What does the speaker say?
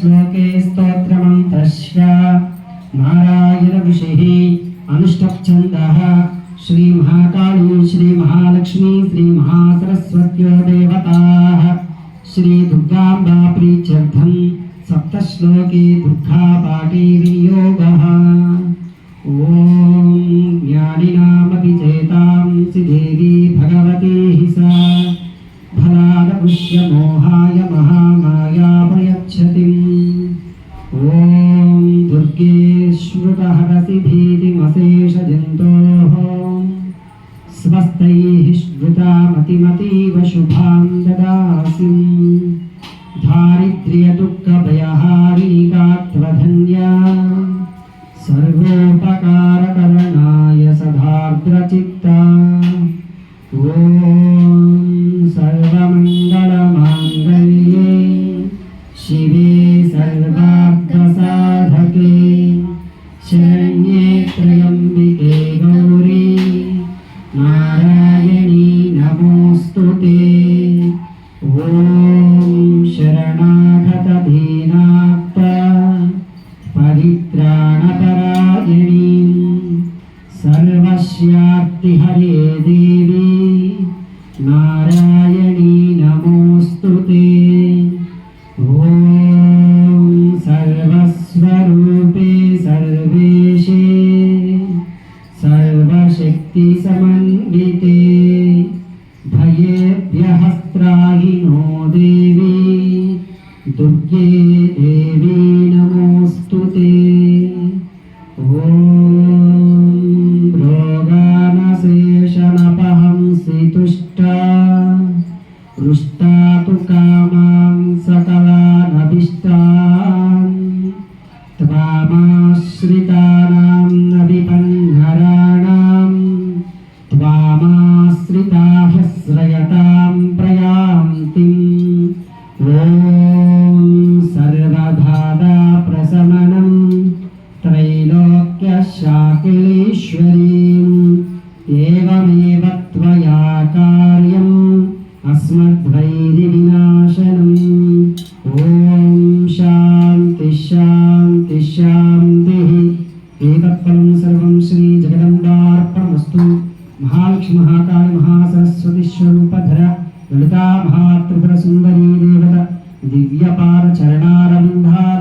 श्लोके स्तोत्रमन्त्रस्य नारायणऋषिः अनुष्टच्छन्दः श्रीमहाकाली, श्रीमहालक्ष्मी श्रीमहासरस्वत्यो देवताः श्रीदुर्गाम्बा प्रीत्यर्थम् सप्तश्लोके दुर्गापाठी विनियोगः ॐ ज्ञानिनामपि चेतांसि देवी भगवती हि सा। फलादपुष्य ॐ दुर्गे श्रुतहरसि भीतिमशेषजन्तोः स्वस्तैः श्रुतामतिमतीव शुभां ददासि दारिद्र्यदुःखभयहारीकात्वधन्या सर्वोपकारकरणाय सदार्द्रचित्ता ॐ శ్రియంబికే గౌరీ నారాయణీ నమోస్తు ఓం శరణాగత దీనాత్త పరిత్రాణపరాయణీ సర్వస్యాప్తి హరే దేవీ. सर्वशक्तिसमन्विते भयेभ्यः त्राहिनो देवी दुर्गे देवी नमोऽस्तु ते ॐ रोगानशेषणपहंसि तुष्टा हृष्टातु कामां सकलानभिष्टान् त्वामाश्रितानां ॐ सर्वबाधा प्रशमनं त्रैलोक्यशाकिलीश्वरीम् एवमेव त्वया कार्यम् अस्मद्वैरिविनाशनम् ॐ शान्ति शान्ति शान्तिः एतत्फलं सर्वं श्रीजगदम्बार्पणमस्तु महालक्ष्मी महाकाली महासरस्वती स्वरूपधर ललिता महात्रिपुरसुन्दरी వర్ణారంభార